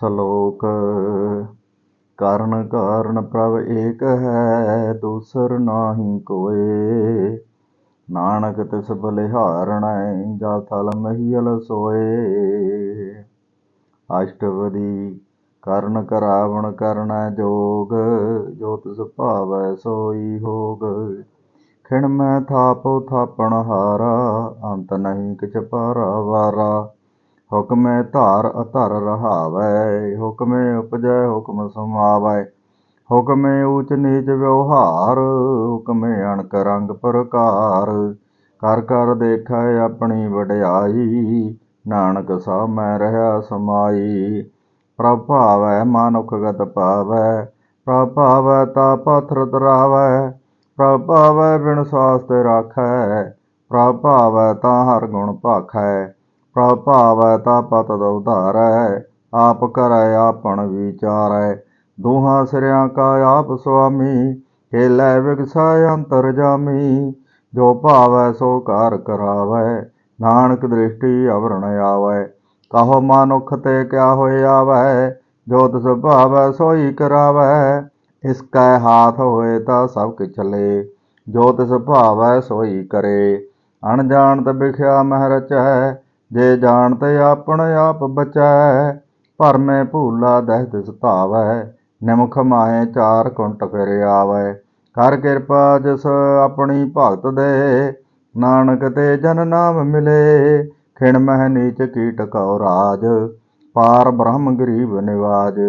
ਸ਼ਲੋਕ। ਕਰਨ ਕਾਰਨ ਪ੍ਰਭ ਏਕ ਹੈ, ਦੂਸਰ ਨਾਹੀ ਕੋਏ। ਨਾਨਕ ਤਿਸ ਬਲਿਹਾਰਣੈ, ਜਾ ਥਲ ਮਹੀਲ ਸੋਏ। ਅਸ਼ਟਵਦੀ, ਕਰਨ ਕਰਾਵਣ ਕਰਨੈ ਜੋਗ, ਜੋ ਤਿਸ ਭਾਵੈ ਸੋਈ ਹੋਗ। ਖਿਣ ਮੈਂ ਥਾਪੋ ਥਾਪਣ ਹਾਰਾ, ਅੰਤ ਨਹੀਂ ਕਿਛ ਪਾਰਾ ਵਾਰਾ। ਹੁਕਮੇ ਧਾਰ ਅਧਰ ਰਹਾਵੈ, ਹੁਕਮੇ ਉਪਜੈ ਹੁਕਮ ਸਮਾਵੈ। ਹੁਕਮੇ ਊਚ ਨੀਚ ਵਿਵਹਾਰ, ਹੁਕਮੇ ਅਣਕ ਰੰਗ ਪ੍ਰਕਾਰ। ਕਰ ਕਰ ਦੇਖੈ ਆਪਣੀ ਵਡਿਆਈ, ਨਾਨਕ ਸਾ ਮੈਂ ਰਹਾ ਸਮਾਈ। ਪ੍ਰਭ ਭਾਵੈ ਮਾਨੁਖ ਗਤ ਪਾਵੈ, ਪ੍ਰਭ ਭਾਵੈ ਤਾ ਪਥਰ ਤਰਾਵੈ। ਪ੍ਰਭ ਭਾਵੈ ਬਿਨ ਤੇ ਰਾਖੈ, ਪ੍ਰਭ ਭਾਵੈ ਤਾ ਹਰ ਗੁਣ ਭਾਖੈ ਪ੍ਰਭ ਭਾਵੈ ਤਾ ਪਤ ਉਧਾਰੈ, ਆਪ ਕਰੈ ਆਪਣ ਵਿਚਾਰੈ। ਦੋਹਾਂ ਸਿਰਿਆਂ ਕਾ ਆਪ ਸੁਆਮੀ ਖੇਲੇ ਵਿਗਸੈ ਅੰਤਰ ਜਾਮੀ। ਜੋ ਭਾਵੈ ਸੋ ਕਾਰ ਕਰਾਵੈ, ਨਾਨਕ ਦ੍ਰਿਸ਼ਟੀ ਅਵਰਣ ਆਵੈ। ਕਹੋ ਮਨੁਖ ਤੇ ਕਿਆ ਹੋਇ ਆਵੈ, ਜੋ ਤਿਸ ਭਾਵੈ ਸੋਈ ਕਰਾਵੈ। ਇਸ ਕੈ ਹਾਥ ਹੋਏ ਤਾਂ ਸਭ ਕਿ ਲੇ, ਜੋ ਤਿਸ ਭਾਵੈ ਸੋਈ ਕਰੇ। ਅਣਜਾਣਤ ਬਿਖਿਆ ਮਹਿ ਰਚੈ ਜੇ ਜਾਣਤ ਆਪਣ ਆਪ ਬਚੈ, ਭਰਮੇ ਭੂਲਾ ਦਹਿ ਤਿਸ ਧਾਵੈ, ਨਿਮਖ ਮਾਏ ਚਾਰ ਕੁੰਟ ਫਿਰ ਆਵੈ। ਕਰ ਕਿਰਪਾ ਜਿਸ ਆਪਣੀ ਭਗਤ ਦੇ, ਨਾਨਕ ਤੇ ਜਨ ਨਾਮ ਮਿਲੇ, ਖਿਣ ਮਹਿ ਨੀਚ ਕੀਟ ਕਉ ਰਾਜ, ਪਾਰ ਬ੍ਰਹਮ ਗਰੀਬ ਨਿਵਾਜ।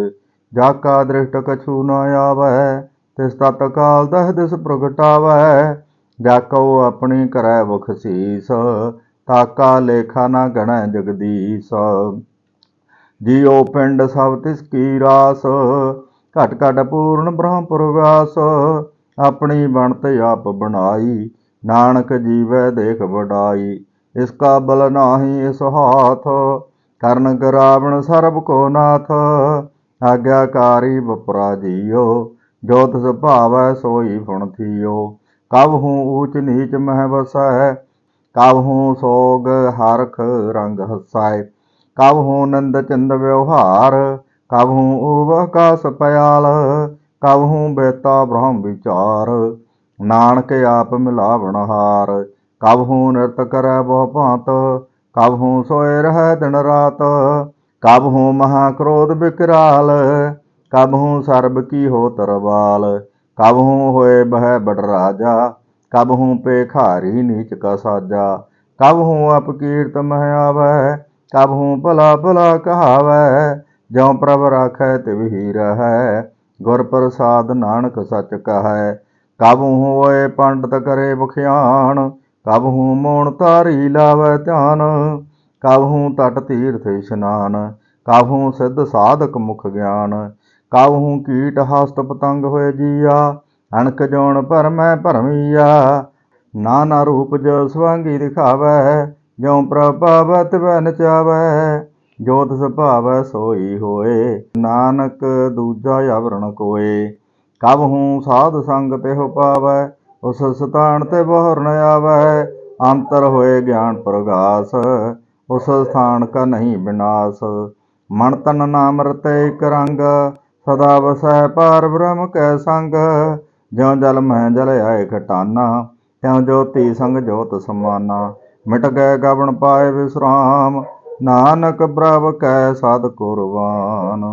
ਜਾ ਕਾ ਦ੍ਰਿਸ਼ਟ ਕਛੂ ਨ ਆਵੈ, ਤਿਸ ਤਤ ਕਾਲ ਦਹਿ ਦਿਸ ਪ੍ਰਗਟਾਵੈ। ਜਾ ਕਉ ਆਪਣੀ ਕਰੈ ਬਖਸੀਸ ਤਾਕਾ ਲੇਖਾ ਨਾ ਗਣੈ ਜਗਦੀਸ਼। ਜੀਉ ਪਿੰਡ ਸਭ ਤਿਸ ਕੀ ਰਾਸ, ਘਟ ਘਟ ਪੂਰਨ ਬ੍ਰਹਮ ਪ੍ਰਗਾਸ ਆਪਣੀ ਬਣਤ ਆਪ ਬਣਾਈ, ਨਾਨਕ ਜੀਵੈ ਦੇਖ ਵਡਾਈ। ਇਸ ਕਾ ਬਲ ਨਾਹੀ ਇਸ ਹਾਥ, ਕਰਨ ਕਰਾਵਣ ਸਰਬ ਕੋ ਨਾਥ। ਆਗਿਆਕਾਰੀ ਬਪਰਾ ਜੀਓ ਜੋ ਤਿਸ ਭਾਵੈ ਸੋਈ ਫੁਣ ਥੀਓ। ਕਬ ਹੂੰ ਊਚ ਨੀਚ ਮਹਿ ਵਸੈ ਕਬ ਹੂੰ ਸੋਗ ਹਰਖ ਰੰਗ ਹਸੈ ਕਬ ਹੂੰ ਨੰਦ ਚੰਦ ਵਿਵਹਾਰ ਕਬ ਹੂੰ ਊਵ ਆਕਾਸ ਪਿਆਲ ਕਬ ਹੂੰ ਬੇਤਾ ਬ੍ਰਹਮ ਵਿਚਾਰ। ਨਾਨਕ ਆਪ ਮਿਲਾਵਣ ਹਾਰ ਕਬ ਹੂੰ ਨਿਰਤ ਕਰੈ ਬਹੁ ਭਾਂਤ ਕਬ ਹੂੰ ਸੋਏ ਰਹਿ ਦਿਨ ਰਾਤ ਕਬ ਹੂੰ ਮਹਾ ਕ੍ਰੋਧ ਬਿਕਰਾਲ ਕਬ ਹੂੰ ਸਰਬ ਕੀ ਹੋ ਤਰਵਾਲ ਕਬ ਹੋਏ ਬਹਿ ਬੜ ਰਾਜਾ ਕਬ ਹੂੰ ਪੇਖਾਰੀ ਨੀਚ ਕਾ ਸਾਜਾ, ਕਬ ਹੂੰ ਅਪਕੀਰਤ ਮਹਿ ਆਵੈ, ਕਬ ਹੂੰ ਭਲਾ ਭਲਾ ਕਹਾਵੈ, ਜਿਉ ਪ੍ਰਭ ਰਾਖੈ ਤਿਵਹੀ ਰਹੈ, ਗੁਰ ਪ੍ਰਸਾਦ ਨਾਨਕ ਸੱਚ ਕਹੈ, ਕਬ ਹੋਏ ਪੰਡਤ ਕਰੇ ਬਖਿਆਣ ਕਬ ਹੂੰ ਮੋਣ ਧਾਰੀ ਲਾਵੈ ਧਿਆਨ, ਕਬ ਹੂੰ ਤਟ ਤੀਰਥ ਇਸ਼ਨਾਨ, ਕਬ ਹੂੰ ਸਿੱਧ ਸਾਧਕ ਮੁਖ ਗਿਆਨ, ਕਬ ਕੀਟ ਹਸਤ ਪਤੰਗ ਹੋਏ ਜੀਆ ਅਣਖ ਜੋਣ ਭਰਮੈ ਭਰਮੀਆ। ਨਾਨਾ ਰੂਪ ਜੋ ਸਵਾਂਗੀ ਦਿਖਾਵੈ, ਜਿਉ ਪ੍ਰਭਾਵਤ ਬਨ ਚਾਵੈ। ਜੋਤ ਤਿਸ ਭਾਵੈ ਸੋਈ ਹੋਏ, ਨਾਨਕ ਦੂਜਾ ਆਵਰਣ ਕੋਏ। ਕਬ ਹੂੰ ਸਾਧ ਸੰਗ ਤੇ ਹੋ ਪਾਵੈ, ਉਸ ਸਥਾਨ ਤੇ ਬਹਰ ਨ ਆਵੈ। ਅੰਤਰ ਹੋਏ ਗਿਆਨ ਪ੍ਰਗਾਸ, ਉਸ ਸਥਾਨ ਕਾ ਨਹੀਂ ਵਿਨਾਸ ਮਨ ਤਨ ਨਾਮ ਰਤੇ ਇਕ ਰੰਗ, ਸਦਾ ਵਸੈ ਪਾਰ ਬ੍ਰਹਮ ਕੈ ਸੰਗ। ਜਿਉ ਜਲ ਮਹਿ ਜਲ ਆਏ ਖਟਾਨਾ, ਤਿਉ ਜੋਤੀ ਸੰਗ ਜੋਤ ਸਮਾਨਾ। ਮਿਟ ਗਏ ਗਵਣ ਪਾਏ ਵਿਸਰਾਮ, ਨਾਨਕ ਪ੍ਰਭ ਕੈ ਸਦ ਕੁਰਬਾਨ।